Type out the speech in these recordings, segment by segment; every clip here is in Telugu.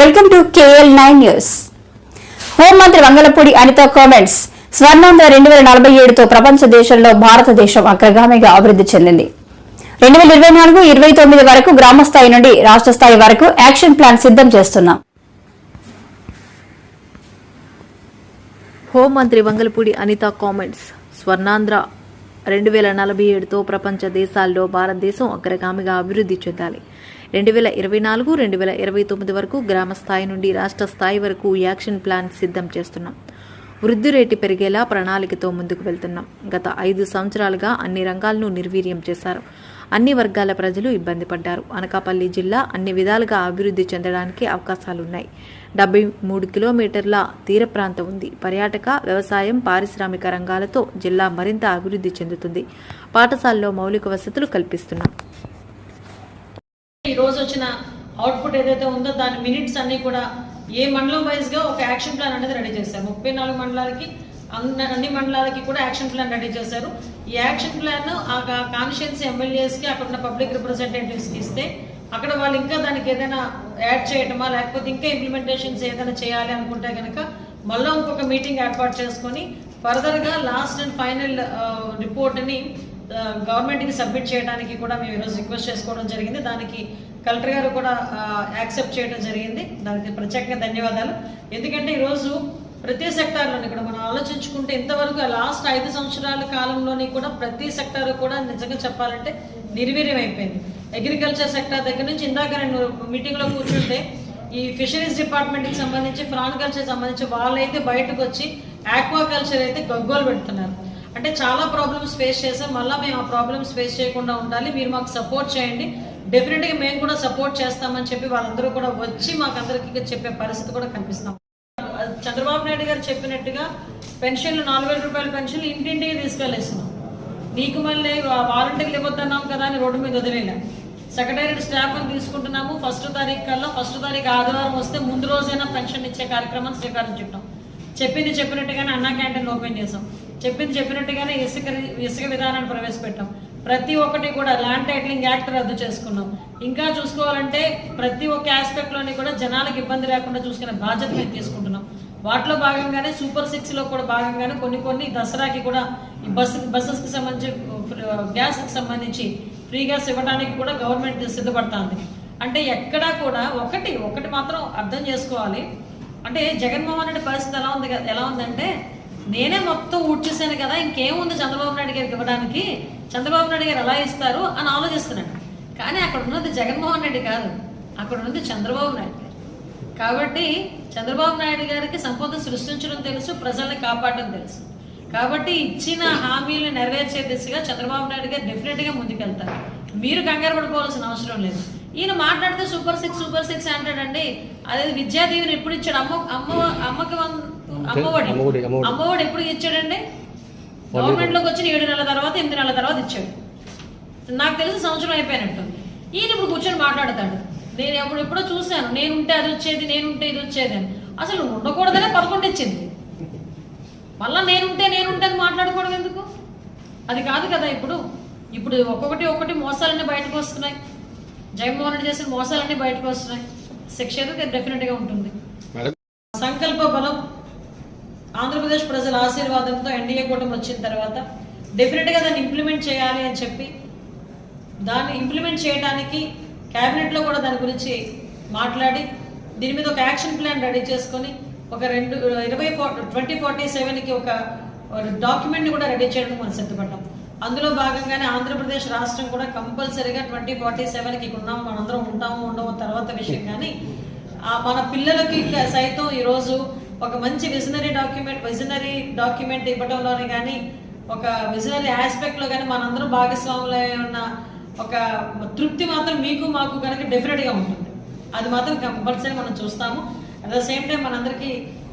Welcome to KL nine news హోంమంత్రి వంగలపూడి అనిత కామెంట్స్ స్వర్ణాంధ్ర రెండు వేల నలభై ఏడుతో ప్రపంచ దేశంలో భారతదేశం అగ్రగామిగా అభివృద్ధి చెందింది. రెండు వేల ఇరవై నాలుగు ఇరవై తొమ్మిది వరకు గ్రామ స్థాయి నుండి రాష్ట్ర స్థాయి వరకు యాక్షన్ ప్లాన్ సిద్ధం చేస్తున్నాం. హోంమంత్రి వంగలపూడి అనిత కామెంట్స్ స్వర్ణాంధ్ర రెండు వేల నలభై ఏడుతో ప్రపంచ దేశాల్లో భారతదేశం అగ్రగామిగా అభివృద్ధి చెందాలి. రెండు వేల ఇరవై నాలుగు రెండు వేల ఇరవై తొమ్మిది వరకు గ్రామ స్థాయి నుండి రాష్ట్ర స్థాయి వరకు యాక్షన్ ప్లాన్ సిద్ధం చేస్తున్నాం. వృద్ధి రేటు పెరిగేలా ప్రణాళికతో ముందుకు వెళ్తున్నాం. గత ఐదు సంవత్సరాలుగా అన్ని రంగాలను నిర్వీర్యం చేశారు. అన్ని వర్గాల ప్రజలు ఇబ్బంది పడ్డారు. అనకాపల్లి జిల్లా అన్ని విధాలుగా అభివృద్ధి చెందడానికి అవకాశాలున్నాయి. డెబ్బై మూడు కిలోమీటర్ల తీర ప్రాంతం ఉంది. పర్యాటక వ్యవసాయం పారిశ్రామిక రంగాలతో జిల్లా మరింత అభివృద్ధి చెందుతుంది. పాఠశాలలో మౌలిక వసతులు కల్పిస్తున్నాం. ఈ రోజు వచ్చిన అవుట్పుట్ ఏదైతే ఉందో దాని మినిట్స్ అన్ని కూడా ఏ మండలం వైజ్గా ఒక యాక్షన్ ప్లాన్ అనేది రెడీ చేశారు. ముప్పై నాలుగు మండలాలకి అన్ని మండలాలకి కూడా యాక్షన్ ప్లాన్ రెడీ చేశారు. ఈ యాక్షన్ ప్లాన్ ఆ కాన్షియన్స్ ఎమ్మెల్యేస్కి అక్కడ ఉన్న పబ్లిక్ రిప్రజెంటేటివ్స్కి ఇస్తే అక్కడ వాళ్ళు ఇంకా దానికి ఏదైనా యాడ్ చేయటమా లేకపోతే ఇంకా ఇంప్లిమెంటేషన్స్ ఏదైనా చేయాలి అనుకుంటే కనుక మళ్ళీ ఇంకొక మీటింగ్ ఏర్పాటు చేసుకొని ఫర్దర్గా లాస్ట్ అండ్ ఫైనల్ రిపోర్ట్ని గవర్నమెంట్కి సబ్మిట్ చేయడానికి కూడా మేము ఈరోజు రిక్వెస్ట్ చేసుకోవడం జరిగింది. దానికి కలెక్టర్ గారు కూడా యాక్సెప్ట్ చేయడం జరిగింది. దానికి ప్రత్యేకంగా ధన్యవాదాలు. ఎందుకంటే ఈరోజు ప్రతి సెక్టార్లోని ఇక్కడ మనం ఆలోచించుకుంటే ఇంతవరకు లాస్ట్ ఐదు సంవత్సరాల కాలంలోని కూడా ప్రతి సెక్టార్ కూడా నిజంగా చెప్పాలంటే నిర్వీర్యం అయిపోయింది అగ్రికల్చర్ సెక్టార్ దగ్గర నుంచి ఇందాక నేను మీటింగ్లో కూర్చుంటే ఈ ఫిషరీస్ డిపార్ట్మెంట్కి సంబంధించి ఫ్రాన్ కల్చర్ సంబంధించి వాళ్ళైతే బయటకు వచ్చి ఆక్వా కల్చర్ అయితే గగ్గోలు పెడుతున్నారు. అంటే చాలా ప్రాబ్లమ్స్ ఫేస్ చేసాం మళ్ళీ మేము ఆ ప్రాబ్లమ్స్ ఫేస్ చేయకుండా ఉండాలి. మీరు మాకు సపోర్ట్ చేయండి. డెఫినెట్గా మేము కూడా సపోర్ట్ చేస్తామని చెప్పి వాళ్ళందరూ కూడా వచ్చి మాకు అందరికీ చెప్పే పరిస్థితి కూడా కనిపిస్తాం చంద్రబాబు నాయుడు గారు చెప్పినట్టుగా పెన్షన్లు నాలుగు వేల రూపాయల పెన్షన్లు ఇంటింటికి తీసుకెళ్ళేస్తున్నాం. నీకు మళ్ళీ వాలంటీర్లు ఇవ్వద్దన్నాం కదా అని రోడ్డు మీద వదిలేలా సెక్రటేరియట్ స్టాఫ్ని తీసుకుంటున్నాము. ఫస్ట్ తారీఖు కల్లా ఫస్ట్ తారీఖు ఆదివారం వస్తే ముందు రోజైనా పెన్షన్ ఇచ్చే కార్యక్రమం శ్రీకారం చుట్టాం. చెప్పింది చెప్పినట్టుగానే అన్నా క్యాంటీన్ ఓపెన్ చేసాం చెప్పింది చెప్పినట్టుగానే ఇసుక ఇసుక విధానాన్ని ప్రవేశపెట్టాం. ప్రతి ఒక్కటి కూడా ల్యాండ్ టైటిలింగ్ యాక్ట్ రద్దు చేసుకున్నాం. ఇంకా చూసుకోవాలంటే ప్రతి ఒక్క ఆస్పెక్ట్లోని కూడా జనాలకు ఇబ్బంది లేకుండా చూసుకునే బాధ్యత మేము తీసుకుంటున్నాం. వాటిలో భాగంగానే సూపర్ సిక్స్లో కూడా భాగంగానే కొన్ని కొన్ని దసరాకి కూడా ఈ బస్సు బస్సెస్కి సంబంధించి గ్యాస్కి సంబంధించి ఫ్రీ గ్యాస్ ఇవ్వడానికి కూడా గవర్నమెంట్ సిద్ధపడుతుంది. అంటే ఎక్కడా కూడా ఒకటి ఒకటి మాత్రం అర్థం చేసుకోవాలి. అంటే జగన్మోహన్ రెడ్డి పరిస్థితి ఎలా ఉంది కదా- ఎలా ఉందంటే నేనే మొత్తం ఊడ్చేసాను కదా ఇంకేముంది చంద్రబాబు నాయుడు గారికి ఇవ్వడానికి? చంద్రబాబు నాయుడు గారు ఎలా ఇస్తారు అని ఆలోచిస్తున్నాడు కానీ అక్కడ ఉన్నది జగన్మోహన్ రెడ్డి కాదు అక్కడ ఉన్నది చంద్రబాబు నాయుడు గారు. కాబట్టి చంద్రబాబు నాయుడు గారికి సంపద సృష్టించడం తెలుసు ప్రజల్ని కాపాడడం తెలుసు. కాబట్టి ఇచ్చిన హామీలు నెరవేర్చే దిశగా చంద్రబాబు నాయుడు గారు డెఫినెట్గా ముందుకెళ్తారు. మీరు కంగారు పడిపోవాల్సిన అవసరం లేదు. ఈయన మాట్లాడితే సూపర్ సిక్స్ సూపర్ సిక్స్ అంటాడండి. అదే విద్యాదీవిని ఎప్పుడు ఇచ్చాడు? అమ్మ అమ్మ అమ్మకి అమ్మఒడి. అమ్మఒడి, ఎప్పుడు ఇచ్చాడండి గవర్నమెంట్లోకి వచ్చిన ఏడు నెలల తర్వాత ఎనిమిది నెలల తర్వాత ఇచ్చాడు. నాకు తెలిసి సంవత్సరం అయిపోయినట్టు ఈయన ఇప్పుడు కూర్చొని మాట్లాడతాడు. నేను ఎప్పుడు ఎప్పుడో చూశాను. నేను ఉంటే అది వచ్చేది నేను ఉంటే ఇది వచ్చేది అని. అసలు ఉండకూడదనే పదకొండు ఇచ్చింది. మళ్ళా నేనుంటే నేనుంటే అని మాట్లాడుకోవడం ఎందుకు? అది కాదు కదా ఇప్పుడు. ఇప్పుడు ఒక్కొక్కటి ఒక్కటి మోసాలన్నీ బయటకు వస్తున్నాయి. జగన్మోహన్ రెడ్డి చేసిన మోసాలన్నీ బయటకు వస్తున్నాయి. శిక్ష అయితే డెఫినెట్గా ఉంటుంది. సంకల్ప బలం ఆంధ్రప్రదేశ్ ప్రజల ఆశీర్వాదంతో ఎన్డీఏ కూటమి వచ్చిన తర్వాత డెఫినెట్గా దాన్ని ఇంప్లిమెంట్ చేయాలి అని చెప్పి దాన్ని ఇంప్లిమెంట్ చేయడానికి క్యాబినెట్లో కూడా దాని గురించి మాట్లాడి దీని మీద ఒక యాక్షన్ ప్లాన్ రెడీ చేసుకొని ఒక రెండు ఇరవై ట్వంటీ ఫార్టీ సెవెన్కి ఒక డాక్యుమెంట్ని కూడా రెడీ చేయడానికి మనం సిద్ధపడ్డాం. అందులో భాగంగానే ఆంధ్రప్రదేశ్ రాష్ట్రం కూడా కంపల్సరీగా ట్వంటీ ఫార్టీ సెవెన్కి ఉన్నాం మనందరం ఉంటాము ఉండము తర్వాత విషయం కానీ మన పిల్లలకి సైతం ఈరోజు ఒక మంచి విజనరీ డాక్యుమెంట్ విజనరీ డాక్యుమెంట్ ఇవ్వడంలోనే కానీ ఒక విజనరీ ఆస్పెక్ట్లో కానీ మనందరం భాగస్వాములై ఉన్న ఒక తృప్తి మాత్రం మీకు మాకు కనుక డెఫినెట్గా ఉంటుంది. అది మాత్రం కంపల్సరీ మనం చూస్తాము. అట్ ద సేమ్ టైం మనందరికీ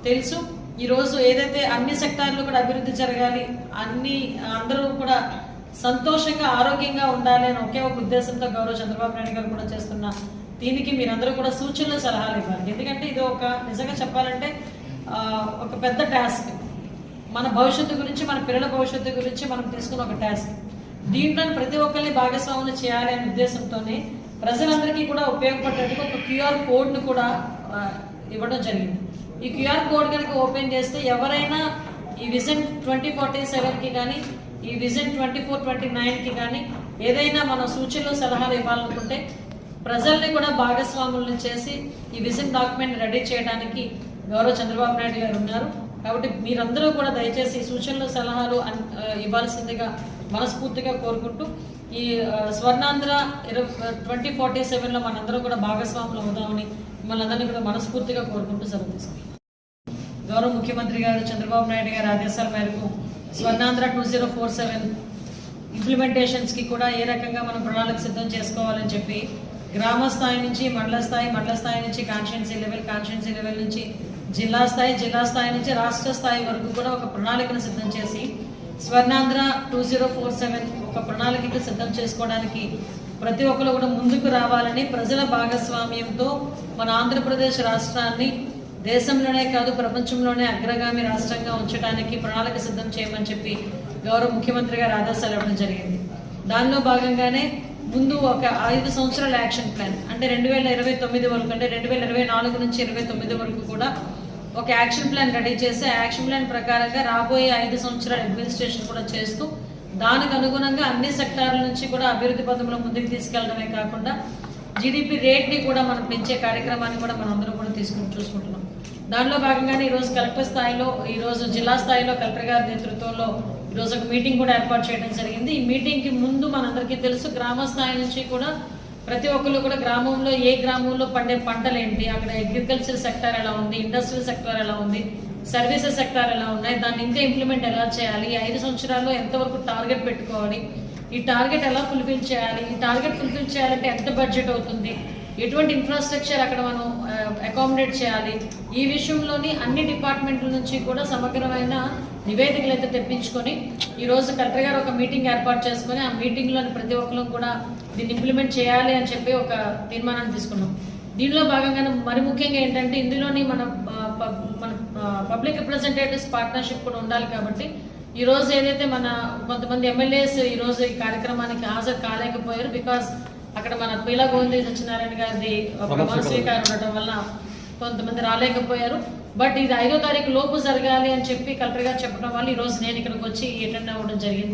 తెలుసు. ఈరోజు ఏదైతే అన్ని సెక్టార్లు కూడా అభివృద్ధి జరగాలి అన్ని అందరూ కూడా సంతోషంగా ఆరోగ్యంగా ఉండాలి అని ఒకే ఒక ఉద్దేశంతో గౌరవ చంద్రబాబు నాయుడు గారు కూడా చేస్తున్న దీనికి మీరందరూ కూడా సూచనలు సలహాలు ఇవ్వాలి. ఎందుకంటే ఇది ఒక నిజంగా చెప్పాలంటే ఒక పెద్ద టాస్క్. మన భవిష్యత్తు గురించి మన పిల్లల భవిష్యత్తు గురించి మనం తీసుకున్న ఒక టాస్క్. దీంట్లో ప్రతి ఒక్కరిని భాగస్వాములు చేయాలి అనే ఉద్దేశంతోనే ప్రజలందరికీ కూడా ఉపయోగపడేందుకు ఒక క్యూఆర్ కోడ్ను కూడా ఇవ్వడం జరిగింది. ఈ క్యూఆర్ కోడ్ కనుక ఓపెన్ చేస్తే ఎవరైనా ఈ విజన్ ట్వంటీ ఫార్టీ సెవెన్కి కానీ ఈ విజన్ ట్వంటీ ఫోర్ ట్వంటీ నైన్కి కానీ ఏదైనా మన సూచనలు సలహాలు ఇవ్వాలనుకుంటే ప్రజల్ని కూడా భాగస్వాములను చేసి ఈ విజన్ డాక్యుమెంట్ రెడీ చేయడానికి గౌరవ చంద్రబాబు నాయుడు గారు ఉన్నారు. కాబట్టి మీరందరూ కూడా దయచేసి సూచనలు సలహాలు ఇవ్వాల్సిందిగా మనస్ఫూర్తిగా కోరుకుంటూ ఈ స్వర్ణాంధ్ర ఇరవై ట్వంటీ ఫార్టీ సెవెన్లో మనందరం కూడా భాగస్వాములు అవుదామని మిమ్మల్ని అందరినీ కూడా మనస్ఫూర్తిగా కోరుకుంటూ సెలవు తీసుకుంటాం గౌరవ ముఖ్యమంత్రి గారు చంద్రబాబు నాయుడు గారి ఆదేశాల మేరకు Swarnandhra two zero four seven ఇంప్లిమెంటేషన్స్కి కూడా ఏ రకంగా మనం ప్రణాళిక సిద్ధం చేసుకోవాలని చెప్పి గ్రామ స్థాయి నుంచి మండల స్థాయి మండల స్థాయి నుంచి కాన్స్టిట్యున్సీ లెవెల్ కాన్స్టిట్యున్సీ లెవెల్ నుంచి జిల్లా స్థాయి జిల్లా స్థాయి నుంచి రాష్ట్ర స్థాయి వరకు కూడా ఒక ప్రణాళికను సిద్ధం చేసి Swarnandhra two zero four seven ఒక ప్రణాళికను సిద్ధం చేసుకోవడానికి ప్రతి ఒక్కరు కూడా ముందుకు రావాలని ప్రజల భాగస్వామ్యంతో మన ఆంధ్రప్రదేశ్ రాష్ట్రాన్ని దేశంలోనే కాదు ప్రపంచంలోనే అగ్రగామి రాష్ట్రంగా ఉంచడానికి ప్రణాళిక సిద్ధం చేయమని చెప్పి గౌరవ ముఖ్యమంత్రి గారు ఆదేశాలు ఇవ్వడం జరిగింది. దానిలో భాగంగానే ముందు ఒక ఐదు సంవత్సరాల యాక్షన్ ప్లాన్ అంటే రెండు వేల ఇరవై తొమ్మిది వరకు అంటే రెండు వేల ఇరవై నాలుగు నుంచి ఇరవై తొమ్మిది వరకు కూడా ఒక యాక్షన్ ప్లాన్ రెడీ చేసి ఆ యాక్షన్ ప్లాన్ ప్రకారంగా రాబోయే ఐదు సంవత్సరాల అడ్మినిస్ట్రేషన్ కూడా చేస్తూ దానికి అనుగుణంగా అన్ని సెక్టార్ల నుంచి కూడా అభివృద్ధి పథంలో ముందుకు తీసుకెళ్ళడమే కాకుండా జీడిపి రేట్ని కూడా మనం పెంచే కార్యక్రమాన్ని కూడా మనం అందరం కూడా తీసుకుని చూసుకుంటున్నాం. దానిలో భాగంగానే ఈరోజు కలెక్టర్ స్థాయిలో ఈరోజు జిల్లా స్థాయిలో కలెక్టర్ గారి నేతృత్వంలో ఈరోజు ఒక మీటింగ్ కూడా ఏర్పాటు చేయడం జరిగింది. ఈ మీటింగ్కి ముందు మనందరికీ తెలుసు గ్రామ స్థాయి నుంచి కూడా ప్రతి ఒక్కరు కూడా గ్రామంలో ఏ గ్రామంలో పండే పంటలు ఏంటి అక్కడ అగ్రికల్చర్ సెక్టర్ ఎలా ఉంది? ఇండస్ట్రియల్ సెక్టర్ ఎలా ఉంది? సర్వీసెస్ సెక్టర్ ఎలా ఉన్నాయి? దాన్ని ఇంకా ఇంప్లిమెంట్ ఎలా చేయాలి? ఐదు సంవత్సరాల్లో ఎంతవరకు టార్గెట్ పెట్టుకోవాలి? ఈ టార్గెట్ ఎలా ఫుల్ఫిల్ చేయాలి? ఈ టార్గెట్ ఫుల్ఫిల్ చేయాలంటే ఎంత బడ్జెట్ అవుతుంది? ఎటువంటి ఇన్ఫ్రాస్ట్రక్చర్ అక్కడ మనం అకామిడేట్ చేయాలి? ఈ విషయంలోని అన్ని డిపార్ట్మెంట్ల నుంచి కూడా సమగ్రమైన నివేదికలు అయితే తెప్పించుకొని ఈరోజు కలెక్టర్ గారు ఒక మీటింగ్ ఏర్పాటు చేసుకొని ఆ మీటింగ్లోని ప్రతి ఒక్కరు కూడా దీన్ని ఇంప్లిమెంట్ చేయాలి అని చెప్పి ఒక తీర్మానాన్ని తీసుకున్నాం. దీనిలో భాగంగానే మరి ముఖ్యంగా ఏంటంటే ఇందులోని మన మన పబ్లిక్ రిప్రజెంటేటివ్స్ పార్ట్నర్షిప్ కూడా ఉండాలి కాబట్టి ఈ రోజు ఏదైతే మన కొంతమంది ఎమ్మెల్యేస్ ఈ రోజు ఈ కార్యక్రమానికి హాజరు కాలేకపోయారు బికాస్ అక్కడ మన పీలా గోవింద సత్యనారాయణ గారిది ప్రమాణ స్వీకారం ఉండటం వల్ల కొంతమంది రాలేకపోయారు. బట్ ఇది ఐదో తారీఖు లోపు జరగాలి అని చెప్పి కలెక్టర్ గారు చెప్పడం వల్ల ఈ రోజు నేను ఇక్కడికి వచ్చి అటెండ్ అవ్వడం జరిగింది.